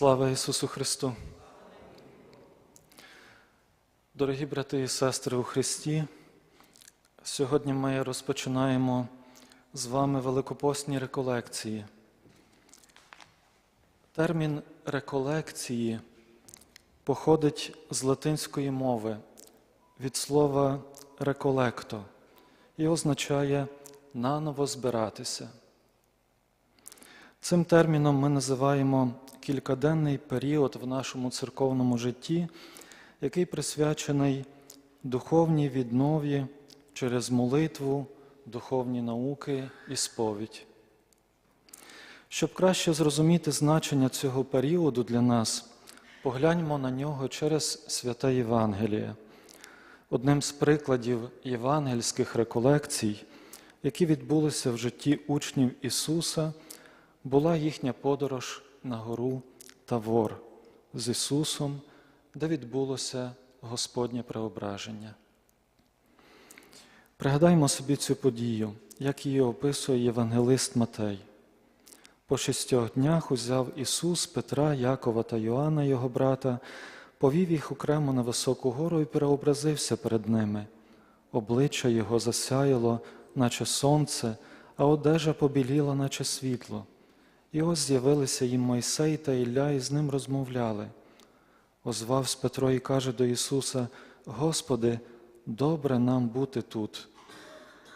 Слава Ісусу Христу! Дорогі брати і сестри у Христі, сьогодні ми розпочинаємо з вами великопостні реколекції. Термін реколекції походить з латинської мови від слова реколекто і означає наново збиратися. Цим терміном ми називаємо кількаденний період в нашому церковному житті, який присвячений духовній віднові через молитву, духовні науки і сповідь. Щоб краще зрозуміти значення цього періоду для нас, погляньмо на нього через святе Євангеліє. Одним з прикладів євангельських реколекцій, які відбулися в житті учнів Ісуса, була їхня подорож на гору Тавор з Ісусом, де відбулося Господнє преображення. Пригадаймо собі цю подію, як її описує Євангелист Матей. По шістьох днях узяв Ісус Петра, Якова та Йоанна, його брата, повів їх окремо на високу гору і переобразився перед ними. Обличчя Його засяяло, наче сонце, а одежа побіліла, наче світло. І ось з'явилися їм Мойсей та Ілля і з ним розмовляли. Озвавсь Петро і каже до Ісуса: Господи, добре нам бути тут.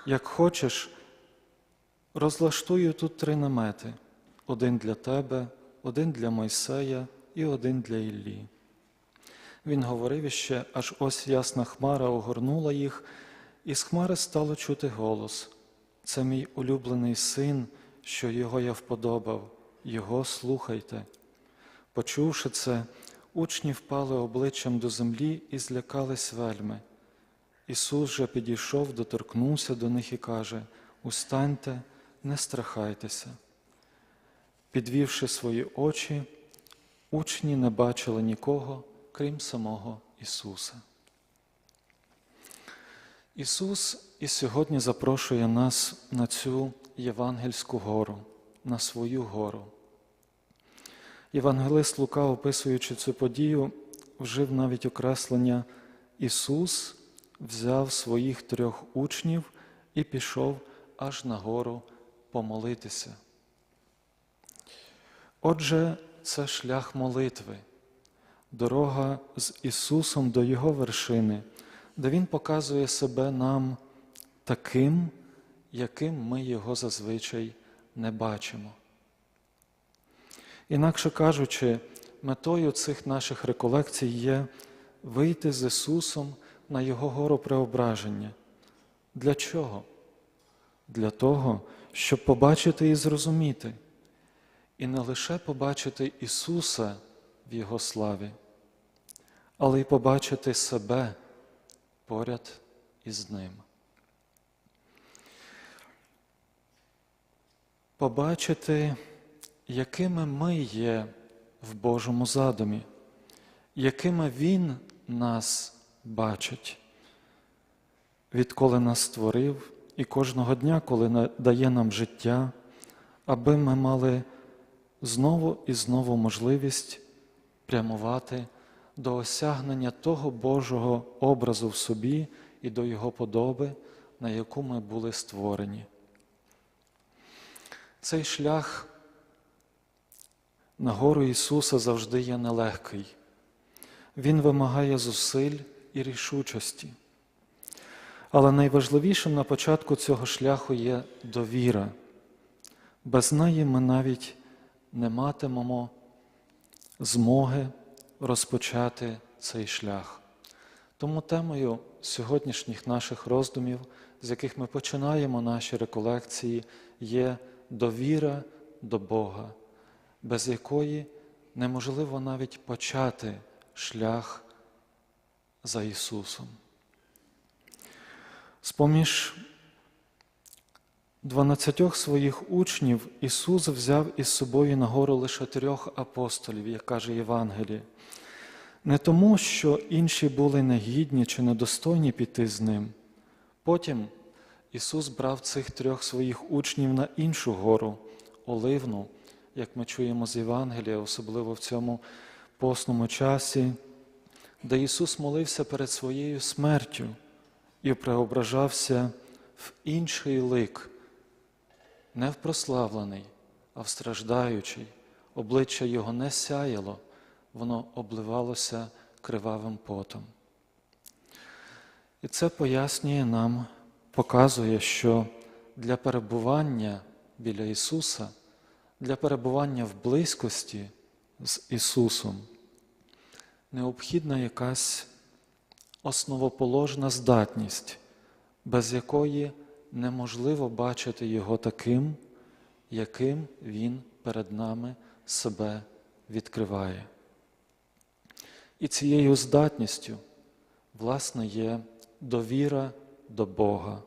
Як хочеш, розлаштую тут три намети: один для тебе, один для Мойсея і один для Іллі. Він говорив іще, аж ось ясна хмара огорнула їх, і з хмари стало чути голос. Це мій улюблений син, що його я вподобав, його слухайте. Почувши це, учні впали обличчям до землі і злякались вельми. Ісус же підійшов, доторкнувся до них і каже: Устаньте, не страхайтеся. Підвівши свої очі, учні не бачили нікого, крім самого Ісуса. Ісус і сьогодні запрошує нас на цю Євангельську гору, на свою гору. Євангелист Лука, описуючи цю подію, вжив навіть окреслення Ісус взяв своїх трьох учнів і пішов аж на гору помолитися. Отже, це шлях молитви, дорога з Ісусом до Його вершини, де Він показує себе нам таким, яким ми Його зазвичай не бачимо. Інакше кажучи, метою цих наших реколекцій є вийти з Ісусом на Його гору преображення. Для чого? Для того, щоб побачити і зрозуміти, і не лише побачити Ісуса в Його славі, але й побачити себе поряд із Ним. Побачити, якими ми є в Божому задумі, якими Він нас бачить, відколи нас створив і кожного дня, коли дає нам життя, аби ми мали знову і знову можливість прямувати до осягнення того Божого образу в собі і до Його подоби, на яку ми були створені. Цей шлях на гору Ісуса завжди є нелегкий. Він вимагає зусиль і рішучості. Але найважливішим на початку цього шляху є довіра. Без неї ми навіть не матимемо змоги розпочати цей шлях. Тому темою сьогоднішніх наших роздумів, з яких ми починаємо наші реколекції, є довіра до Бога, без якої неможливо навіть почати шлях за Ісусом. З-поміж дванадцятьох своїх учнів Ісус взяв із собою на гору лише трьох апостолів, як каже Євангеліє. Не тому, що інші були негідні чи недостойні піти з ним. Потім Ісус брав цих трьох своїх учнів на іншу гору, Оливну, як ми чуємо з Євангелія, особливо в цьому постному часі, де Ісус молився перед своєю смертю і преображався в інший лик, не в прославлений, а в страждаючий. Обличчя Його не сяяло, воно обливалося кривавим потом. І це пояснює нам, показує, що для перебування біля Ісуса, для перебування в близькості з Ісусом необхідна якась основоположна здатність, без якої неможливо бачити Його таким, яким Він перед нами себе відкриває. І цією здатністю, власне, є довіра до Бога.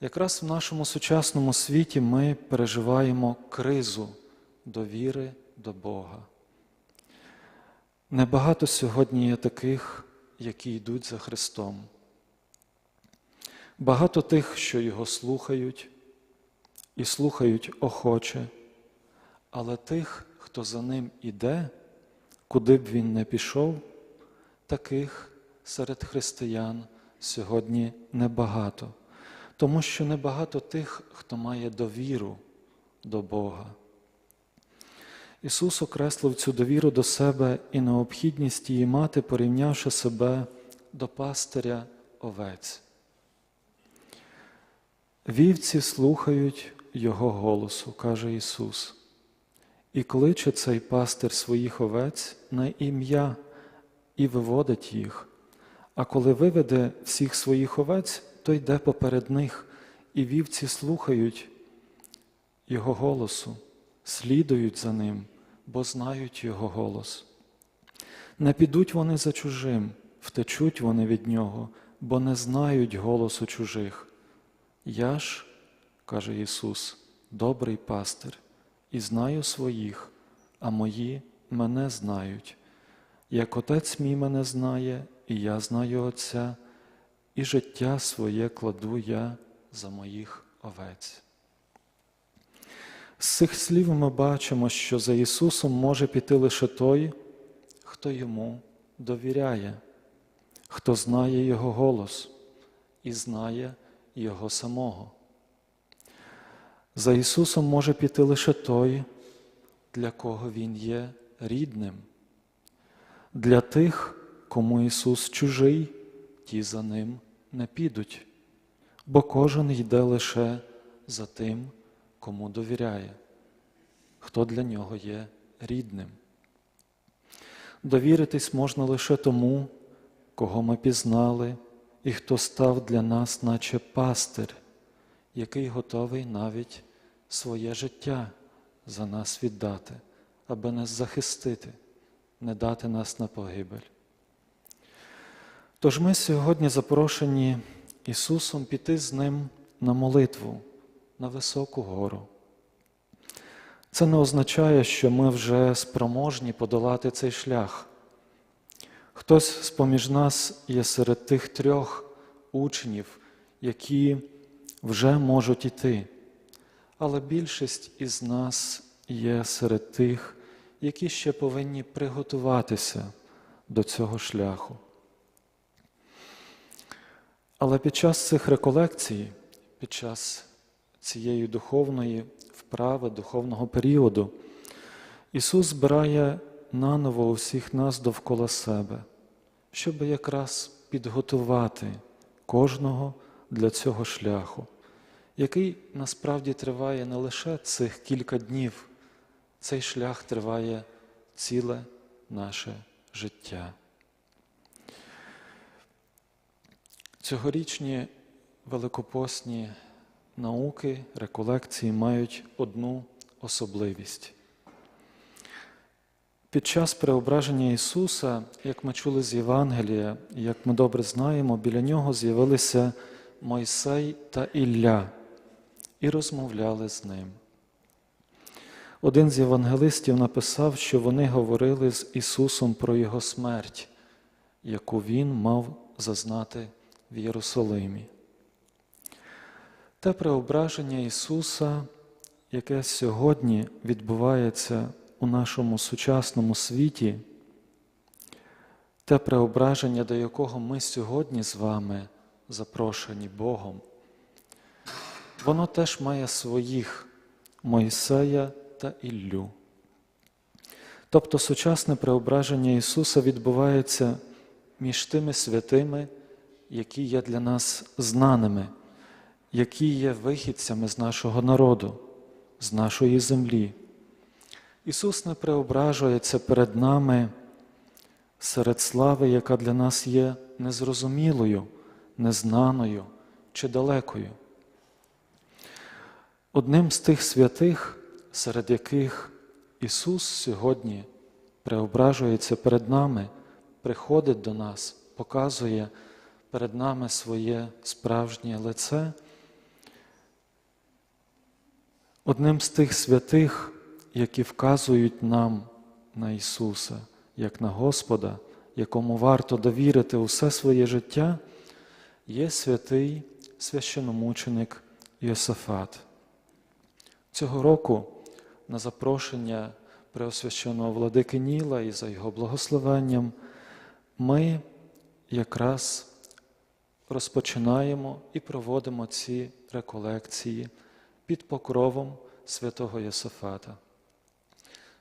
Якраз в нашому сучасному світі ми переживаємо кризу довіри до Бога. Небагато сьогодні є таких, які йдуть за Христом. Багато тих, що Його слухають, і слухають охоче, але тих, хто за ним іде, куди б він не пішов, таких серед християн сьогодні небагато, тому що небагато тих, хто має довіру до Бога. Ісус окреслив цю довіру до себе і необхідність її мати, порівнявши себе до пастиря овець. Вівці слухають Його голосу, каже Ісус, і кличе цей пастир своїх овець на ім'я і виводить їх. А коли виведе всіх своїх овець, то йде поперед них, і вівці слухають Його голосу, слідують за ним, бо знають Його голос. Не підуть вони за чужим, втечуть вони від Нього, бо не знають голосу чужих. Я ж, каже Ісус, добрий пастир, і знаю своїх, а мої мене знають. Як Отець мій мене знає, і я знаю Отця, і життя своє кладу я за моїх овець. З цих слів ми бачимо, що за Ісусом може піти лише той, хто йому довіряє, хто знає Його голос і знає Його самого. За Ісусом може піти лише той, для кого Він є рідним. Для тих, кому Ісус чужий, ті за Ним не підуть, бо кожен йде лише за тим, кому довіряє, хто для нього є рідним. Довіритись можна лише тому, кого ми пізнали, і хто став для нас, наче пастир, який готовий навіть своє життя за нас віддати, аби нас захистити, не дати нас на погибель. Тож ми сьогодні запрошені Ісусом піти з Ним на молитву, на високу гору. Це не означає, що ми вже спроможні подолати цей шлях. Хтось з поміж нас є серед тих трьох учнів, які вже можуть іти, але більшість із нас є серед тих, які ще повинні приготуватися до цього шляху. Але під час цих реколекцій, під час цієї духовної вправи, духовного періоду, Ісус збирає наново усіх нас довкола себе, щоб якраз підготувати кожного для цього шляху, який насправді триває не лише цих кілька днів, цей шлях триває ціле наше життя. Цьогорічні великопосні науки, реколекції мають одну особливість. Під час преображення Ісуса, як ми чули з Євангелія, як ми добре знаємо, біля нього з'явилися Мойсей та Ілля і розмовляли з ним. Один з євангелистів написав, що вони говорили з Ісусом про Його смерть, яку Він мав зазнати в Єрусалимі. Те преображення Ісуса, яке сьогодні відбувається у нашому сучасному світі, те преображення, до якого ми сьогодні з вами запрошені Богом, воно теж має своїх Мойсея та Іллю. Тобто сучасне преображення Ісуса відбувається між тими святими, які є для нас знаними, які є вихідцями з нашого народу, з нашої землі. Ісус не преображується перед нами серед слави, яка для нас є незрозумілою, незнаною чи далекою. Одним з тих святих, серед яких Ісус сьогодні преображується перед нами, приходить до нас, показує перед нами своє справжнє лице. Одним з тих святих, які вказують нам на Ісуса, як на Господа, якому варто довірити усе своє життя, є святий священомученик Йосафат. Цього року на запрошення Преосвященого владики Ніла і за його благословенням ми якраз розпочинаємо і проводимо ці реколекції під покровом святого Йосафата.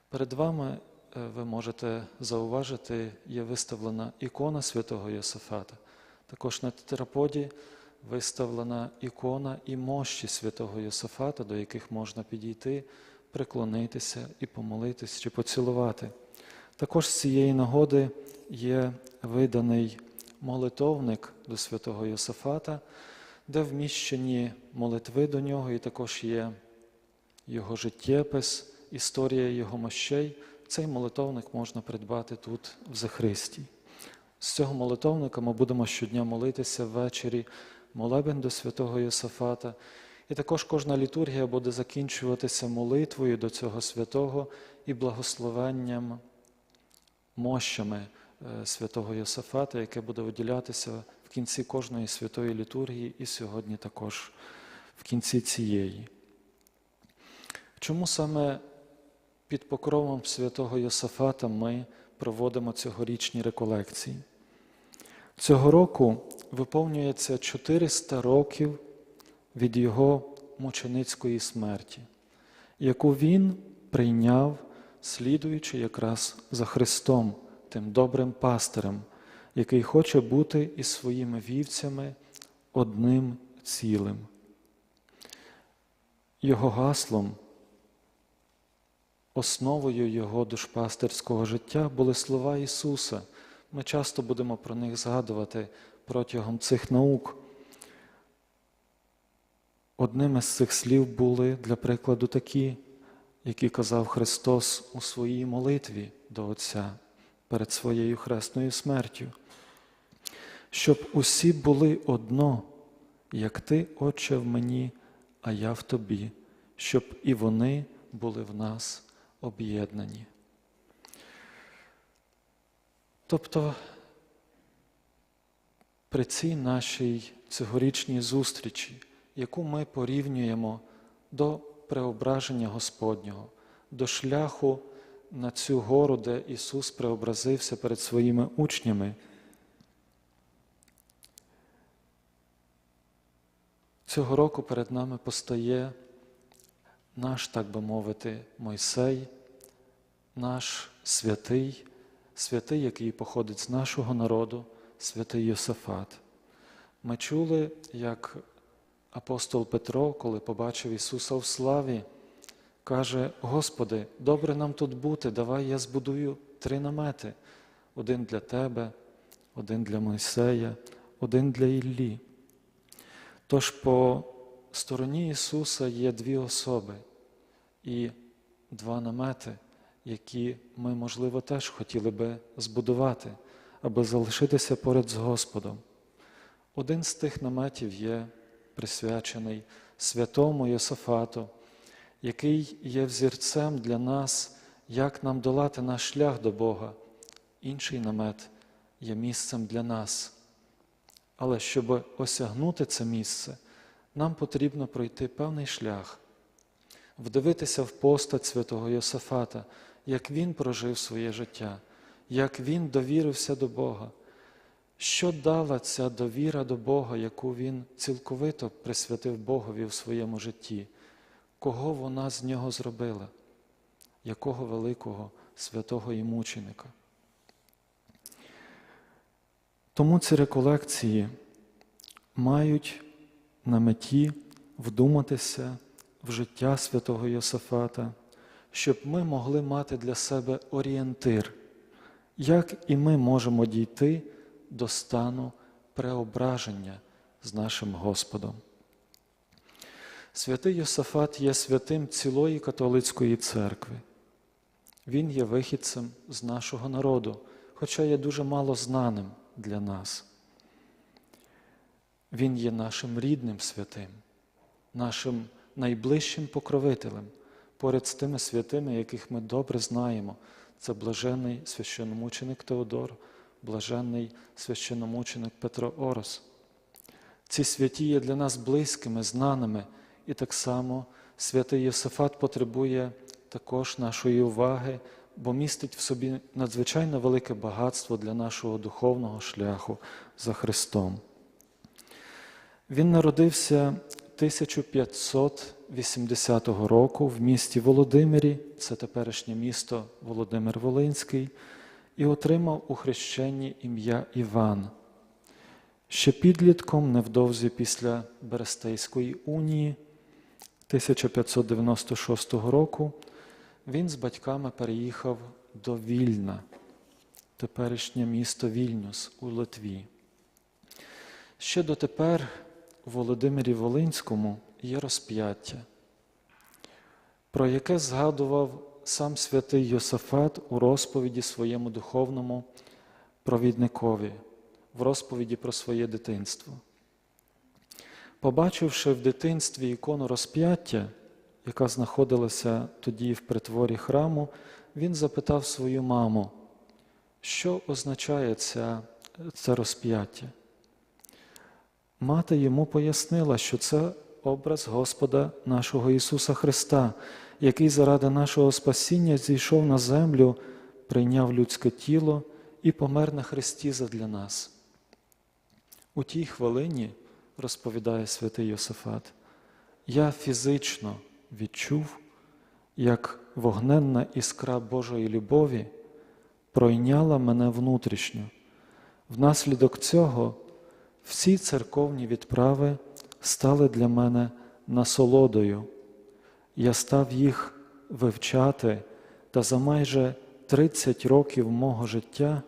Перед вами е, ви можете зауважити, є виставлена ікона святого Йосафата. Також на тетраподі виставлена ікона і мощі святого Йосафата, до яких можна підійти, приклонитися і помолитись чи поцілувати. Також з цієї нагоди є виданий молитовник до святого Йосафата, де вміщені молитви до нього, і також є його життєпис, історія його мощей. Цей молитовник можна придбати тут, в Захристі. З цього молитовника ми будемо щодня молитися ввечері молебен до святого Йосафата. І також кожна літургія буде закінчуватися молитвою до цього святого і благословенням мощами святого Йосафата, яке буде виділятися в кінці кожної святої літургії і сьогодні також в кінці цієї. Чому саме під покровом святого Йосафата ми проводимо цьогорічні реколекції? Цього року виповнюється 400 років від його мученицької смерті, яку він прийняв, слідуючи якраз за Христом, тим добрим пастирем, який хоче бути із своїми вівцями одним цілим. Його гаслом, основою його душпастерського життя були слова Ісуса. Ми часто будемо про них згадувати протягом цих наук. Одним із цих слів були, для прикладу, такі, які казав Христос у своїй молитві до Отця перед своєю хресною смертю, щоб усі були одно, як Ти, Отче, в мені, а я в тобі, щоб і вони були в нас об'єднані. Тобто при цій нашій цьогорічній зустрічі, яку ми порівнюємо до преображення Господнього, до шляху на цю гору, де Ісус преобразився перед своїми учнями. Цього року перед нами постає наш, так би мовити, Мойсей, наш святий, святий, який походить з нашого народу, святий Йосафат. Ми чули, як апостол Петро, коли побачив Ісуса в славі, каже: Господи, добре нам тут бути, давай я збудую три намети: один для Тебе, один для Мойсея, один для Іллі. Тож по стороні Ісуса є дві особи і два намети, які ми, можливо, теж хотіли би збудувати, аби залишитися поряд з Господом. Один з тих наметів є присвячений святому Йосафату, який є взірцем для нас, як нам долати наш шлях до Бога. Інший намет є місцем для нас. Але щоб осягнути це місце, нам потрібно пройти певний шлях. вдивитися в постать святого Йосафата, як він прожив своє життя, як він довірився до Бога. Що дала ця довіра до Бога, яку він цілковито присвятив Богові в своєму житті? Кого вона з нього зробила? Якого великого святого і мученика? Тому ці реколекції мають на меті вдуматися в життя святого Йосафата, щоб ми могли мати для себе орієнтир, як і ми можемо дійти до стану преображення з нашим Господом. Святий Йосафат є святим цілої католицької церкви. Він є вихідцем з нашого народу, хоча є дуже мало знаним для нас. Він є нашим рідним святим, нашим найближчим покровителем, поряд з тими святими, яких ми добре знаємо. Це блаженний священомученик Теодор, блаженний священомученик Петро Орос. Ці святі є для нас близькими, знаними, і так само святий Йосифат потребує також нашої уваги, бо містить в собі надзвичайно велике багатство для нашого духовного шляху за Христом. Він народився 1580 року в місті Володимирі, це теперішнє місто Володимир Волинський, і отримав у хрещенні ім'я Іван. Ще підлітком, невдовзі після Берестейської унії 1596 року, він з батьками переїхав до Вільна, теперішнє місто Вільнюс у Литві. Ще дотепер у Володимирі Волинському є розп'яття, про яке згадував сам святий Йосафат у розповіді своєму духовному провідникові, в розповіді про своє дитинство. Побачивши в дитинстві ікону розп'яття, яка знаходилася тоді в притворі храму, він запитав свою маму, що означає ця, це розп'яття. Мати йому пояснила, що це образ Господа нашого Ісуса Христа, який заради нашого спасіння зійшов на землю, прийняв людське тіло і помер на Христі задля нас. У тій хвилині, розповідає святий Йосифат, я фізично відчув, як вогненна іскра Божої любові пройняла мене внутрішньо. Внаслідок цього всі церковні відправи стали для мене насолодою. Я став їх вивчати, та за майже 30 років мого життя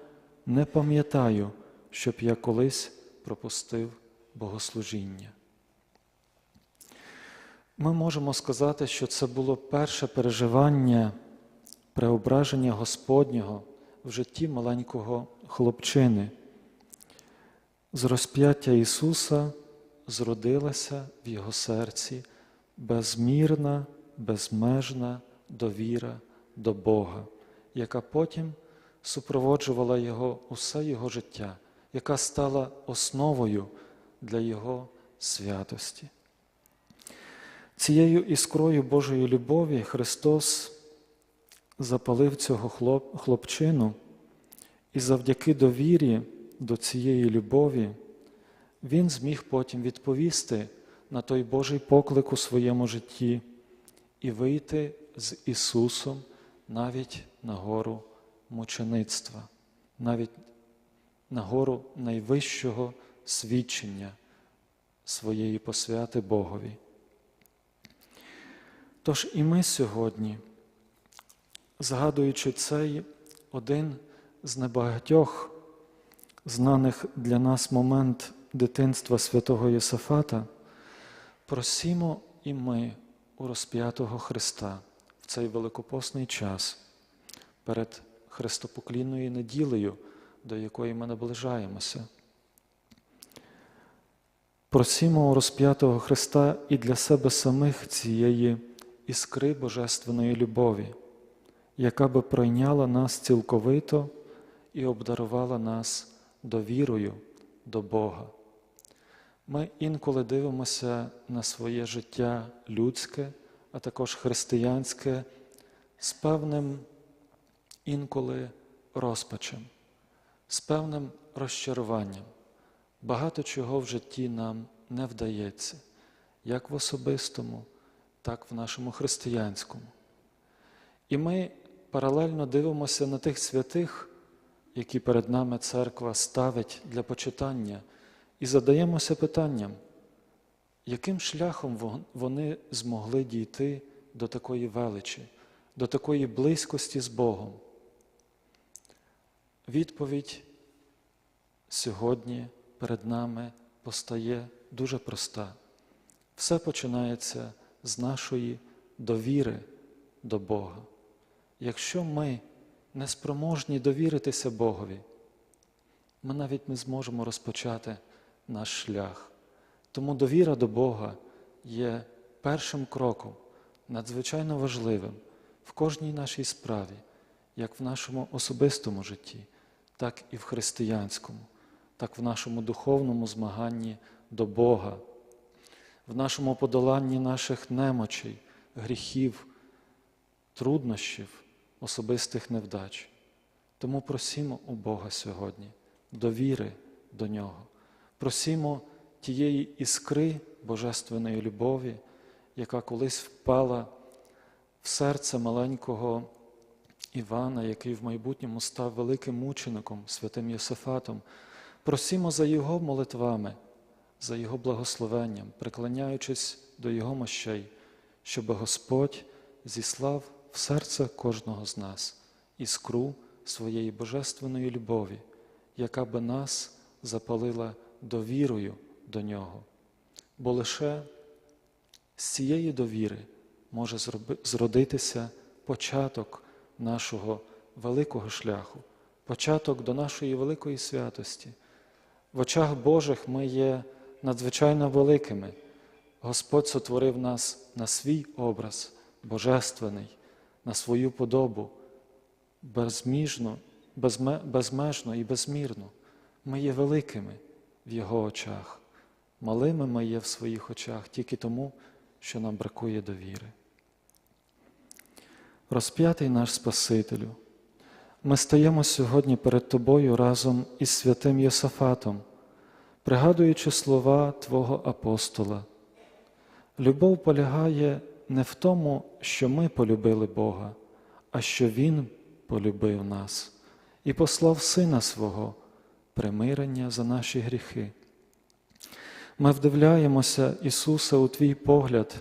не пам'ятаю, щоб я колись пропустив богослужіння. Ми можемо сказати, що це було перше переживання преображення Господнього в житті маленького хлопчини. З розп'яття Ісуса зродилася в Його серці безмірна, безмежна довіра до Бога, яка потім супроводжувала Його усе Його життя, яка стала основою для Його святості. Цією іскрою Божої любові Христос запалив цього хлопчину і завдяки довірі до цієї любові, він зміг потім відповісти на той Божий поклик у своєму житті і вийти з Ісусом навіть на гору мучеництва, навіть на гору найвищого свідчення своєї посвяти Богові. Тож і ми сьогодні, згадуючи цей один з небагатьох знаних для нас момент дитинства святого Єсафата, просімо і ми у розп'ятого Христа в цей великопосний час перед Христопоклінною неділею, до якої ми наближаємося. Просімо розп'ятого Христа і для себе самих цієї іскри Божественної любові, яка би пройняла нас цілковито і обдарувала нас довірою до Бога. Ми інколи дивимося на своє життя людське а також християнське з певним інколи розпачем, з певним розчаруванням. Багато чого в житті нам не вдається, як в особистому, так в нашому християнському. І ми паралельно дивимося на тих святих, які перед нами церква ставить для почитання, і задаємося питанням, яким шляхом вони змогли дійти до такої величі, до такої близькості з Богом. Відповідь сьогодні перед нами постає дуже проста. Все починається з нашої довіри до Бога. Якщо ми не спроможні довіритися Богові, ми навіть не зможемо розпочати наш шлях. Тому довіра до Бога є першим кроком, надзвичайно важливим в кожній нашій справі, як в нашому особистому житті, так і в християнському, так в нашому духовному змаганні до Бога, в нашому подоланні наших немочей, гріхів, труднощів, особистих невдач. Тому просімо у Бога сьогодні довіри до Нього. Просімо тієї іскри Божественної любові, яка колись впала в серце маленького Івана, який в майбутньому став великим мучеником, святим Йосифатом. Просімо за Його молитвами, за Його благословенням, приклоняючись до Його мощей, щоб Господь зіслав в серце кожного з нас іскру своєї божественної любові, яка би нас запалила довірою до Нього. Бо лише з цієї довіри може зродитися початок нашого великого шляху, початок до нашої великої святості. В очах Божих ми є надзвичайно великими. Господь сотворив нас на свій образ божественний, на свою подобу, безміжно, безме, безмежно і безмірно. Ми є великими в Його очах. Малими ми є в своїх очах тільки тому, що нам бракує довіри. Розп'ятий наш Спасителю, ми стаємо сьогодні перед Тобою разом із святим Єсафатом, пригадуючи слова Твого апостола. Любов полягає не в тому, що ми полюбили Бога, а що Він полюбив нас і послав Сина свого примирення за наші гріхи. Ми вдивляємося, Ісусе, у Твій погляд,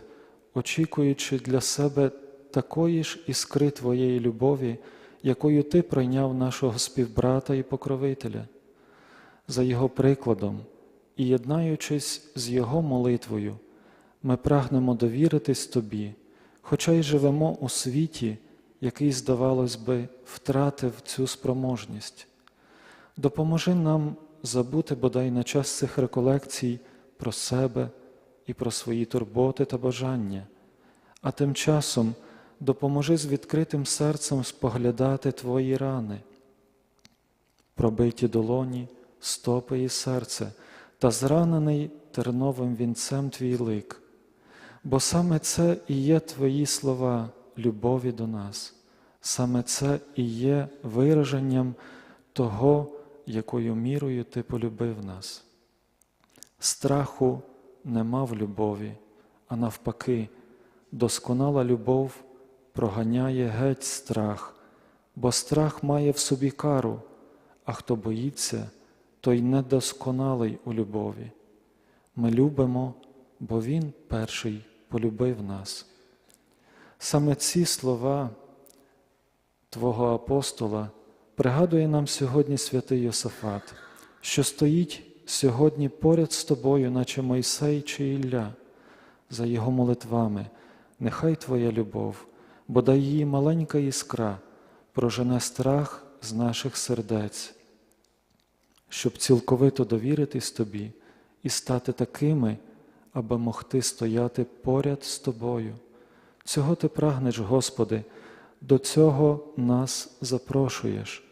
очікуючи для себе такої ж іскри Твоєї любові, якою Ти прийняв нашого співбрата і покровителя, за Його прикладом і єднаючись з Його молитвою, ми прагнемо довіритись Тобі, хоча й живемо у світі, який, здавалось би, втратив цю спроможність. Допоможи нам забути бодай на час цих реколекцій про себе і про свої турботи та бажання, а тим часом допоможи з відкритим серцем споглядати Твої рани, пробиті долоні, стопи і серце, та зранений терновим вінцем Твій лик. Бо саме це і є Твої слова любові до нас, саме це і є вираженням того, якою мірою Ти полюбив нас. Страху нема в любові, а навпаки, досконала любов проганяє геть страх, бо страх має в собі кару, а хто боїться, той недосконалий у любові. Ми любимо, бо Він перший полюбив нас. Саме ці слова Твого апостола пригадує нам сьогодні святий Йосафат, що стоїть сьогодні поряд з тобою, наче Мойсей чи Ілля, за його молитвами. Нехай Твоя любов, бодай її маленька іскра, прожене страх з наших сердець, щоб цілковито довіритись Тобі і стати такими, аби могти стояти поряд з Тобою. Цього Ти прагнеш, Господи, до цього нас запрошуєш.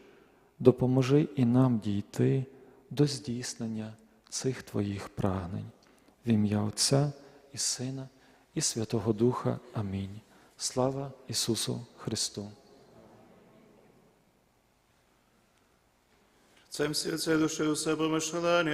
Допоможи і нам дійти до здійснення цих Твоїх прагнень. В ім'я Отця і Сина, і Святого Духа. Амінь. Слава Ісусу Христу! Цем серце душі у себе помишлення,